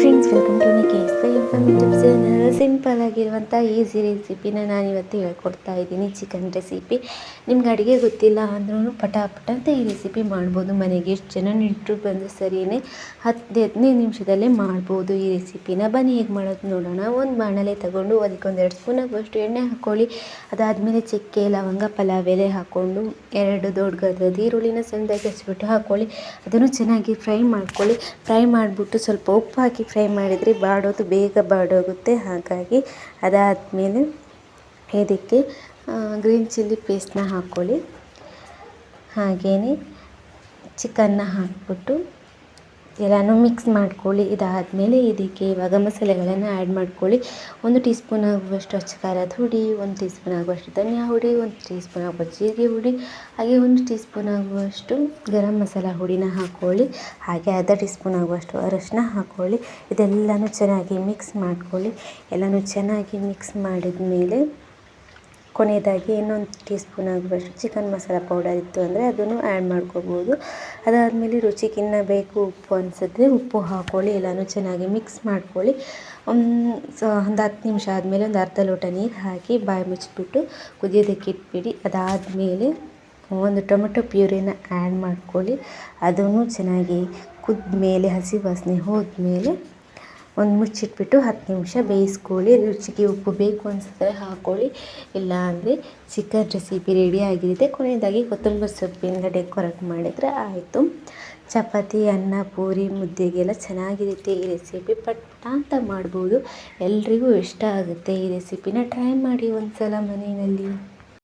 Friends welcome to ನಿಕೆ YouTube channel simple ಆಗಿರುವಂಥ easy ರೆಸಿಪಿನ ನಾನು ಇವತ್ತು ಹೇಳ್ಕೊಡ್ತಾ ಇದ್ದೀನಿ. ಚಿಕನ್ ರೆಸಿಪಿ ನಿಮ್ಗೆ ಅಡುಗೆ ಗೊತ್ತಿಲ್ಲ ಅಂದ್ರೂ ಪಟಾಪಟ ಪಟ ಅಂತ ಈ ರೆಸಿಪಿ ಮಾಡ್ಬೋದು. ಮನೆಗೆ ಎಷ್ಟು ಜನ ನೆಂಟರು ಬಂದು ಸರಿಯೇ ಹತ್ತು ಹದಿನೈದು ನಿಮಿಷದಲ್ಲೇ ಮಾಡ್ಬೋದು ಈ ರೆಸಿಪಿನ ಬನ್ನಿ, ಹೇಗೆ ಮಾಡೋದು ನೋಡೋಣ. ಒಂದು ಬಾಣಲೆ ತಗೊಂಡು ಅದಕ್ಕೆ ಒಂದೆರಡು ಸ್ಪೂನ್ ಆಗುವಷ್ಟು ಎಣ್ಣೆ ಹಾಕ್ಕೊಳ್ಳಿ. ಅದಾದಮೇಲೆ ಚಕ್ಕೆ, ಲವಂಗ, ಪಲಾವ್ ಎಲೆ ಹಾಕ್ಕೊಂಡು ಎರಡು ದೊಡ್ಡ ಗದ್ದದ ಈರುಳ್ಳಿನ ಸಣ್ಣದಾಗಿ ಹಚ್ಬಿಟ್ಟು ಹಾಕ್ಕೊಳ್ಳಿ. ಅದನ್ನು ಚೆನ್ನಾಗಿ ಫ್ರೈ ಮಾಡ್ಕೊಳ್ಳಿ. ಫ್ರೈ ಮಾಡಿಬಿಟ್ಟು ಸ್ವಲ್ಪ ಉಪ್ಪು ಹಾಕಿ ಫ್ರೈ ಮಾಡಿದರೆ ಬಾಡೋದು ಬೇಗ ಬಾಡೋಗುತ್ತೆ. ಹಾಗಾಗಿ ಅದಾದಮೇಲೆ ಇದಕ್ಕೆ ಗ್ರೀನ್ ಚಿಲ್ಲಿ ಪೇಸ್ಟನ್ನ ಹಾಕ್ಕೊಳ್ಳಿ ಹಾಗೆಯೇ ಚಿಕನ್ನ ಹಾಕ್ಬಿಟ್ಟು ಎಲ್ಲನೂ ಮಿಕ್ಸ್ ಮಾಡ್ಕೊಳ್ಳಿ. ಇದಾದಮೇಲೆ ಇದಕ್ಕೆ ಇವಾಗ ಮಸಾಲೆಗಳನ್ನು ಆ್ಯಡ್ ಮಾಡ್ಕೊಳ್ಳಿ. ಒಂದು ಟೀ ಸ್ಪೂನ್ ಆಗುವಷ್ಟು ಅಚ್ಚ ಖಾರದ ಹುಡಿ, ಒಂದು ಟೀ ಸ್ಪೂನ್ ಆಗುವಷ್ಟು ಧನಿಯಾ ಹುಡಿ, ಒಂದು ಟೀ ಸ್ಪೂನ್ ಆಗುವಷ್ಟು ಜೀರಿಗೆ ಹುಡಿ, ಹಾಗೆ ಒಂದು ಟೀ ಸ್ಪೂನ್ ಆಗುವಷ್ಟು ಗರಂ ಮಸಾಲ ಹುಡಿನ ಹಾಕ್ಕೊಳ್ಳಿ ಹಾಗೆ ಅರ್ಧ ಟೀ ಸ್ಪೂನ್ ಆಗುವಷ್ಟು ಅರಶಿನ ಹಾಕ್ಕೊಳ್ಳಿ ಇದೆಲ್ಲನೂ ಚೆನ್ನಾಗಿ ಮಿಕ್ಸ್ ಮಾಡ್ಕೊಳ್ಳಿ. ಎಲ್ಲನೂ ಚೆನ್ನಾಗಿ ಮಿಕ್ಸ್ ಮಾಡಿದ ಮೇಲೆ ಕೊನೆಯದಾಗಿ ಇನ್ನೊಂದು ಟೀ ಸ್ಪೂನ್ ಆಗುವಷ್ಟು ಚಿಕನ್ ಮಸಾಲ ಪೌಡರ್ ಇತ್ತು ಅಂದರೆ ಅದನ್ನು ಆ್ಯಡ್ ಮಾಡ್ಕೋಬೋದು. ಅದಾದಮೇಲೆ ರುಚಿಗಿನ್ನ ಬೇಕು ಉಪ್ಪು ಅನಿಸಿದ್ರೆ ಉಪ್ಪು ಹಾಕ್ಕೊಳ್ಳಿ ಎಲ್ಲನೂ ಚೆನ್ನಾಗಿ ಮಿಕ್ಸ್ ಮಾಡ್ಕೊಳ್ಳಿ. ಸ, ಒಂದು ಹತ್ತು ನಿಮಿಷ ಆದಮೇಲೆ ಒಂದು ಅರ್ಧ ಲೋಟ ನೀರು ಹಾಕಿ ಬಾಯಿ ಮುಚ್ಚಿಬಿಟ್ಟು ಕುದಿಯೋದಕ್ಕೆ ಇಟ್ಬಿಡಿ. ಅದಾದಮೇಲೆ ಒಂದು ಟೊಮೆಟೊ ಪ್ಯೂರಿನ ಆ್ಯಡ್ ಮಾಡ್ಕೊಳ್ಳಿ. ಅದನ್ನು ಚೆನ್ನಾಗಿ ಕುದ್ದ ಮೇಲೆ ಹಸಿ ವಾಸನೆ ಹೋದ್ಮೇಲೆ ಒಂದು ಮುಚ್ಚಿಟ್ಬಿಟ್ಟು ಹತ್ತು ನಿಮಿಷ ಬೇಯಿಸ್ಕೊಳ್ಳಿ ರುಚಿಗೆ ಉಪ್ಪು ಬೇಕು ಅನಿಸಿದ್ರೆ ಹಾಕ್ಕೊಳ್ಳಿ ಇಲ್ಲ ಅಂದರೆ ಚಿಕನ್ ರೆಸಿಪಿ ರೆಡಿ ಆಗಿರುತ್ತೆ. ಕೊನೆಯದಾಗಿ ಕೊತ್ತಂಬರಿ ಸೊಪ್ಪಿಂದ ಡೆಕೋರೇಟ್ ಮಾಡಿದರೆ ಆಯಿತು. ಚಪಾತಿ, ಅನ್ನ, ಪೂರಿ, ಮುದ್ದೆಗೆಲ್ಲ ಚೆನ್ನಾಗಿರುತ್ತೆ ಈ ರೆಸಿಪಿ. ಪಟ್ ಅಂತ ಮಾಡ್ಬೋದು. ಎಲ್ರಿಗೂ ಇಷ್ಟ ಆಗುತ್ತೆ ಈ ರೆಸಿಪಿನ. ಟ್ರೈ ಮಾಡಿ ಒಂದು ಸಲ ಮನೆಯಲ್ಲಿ.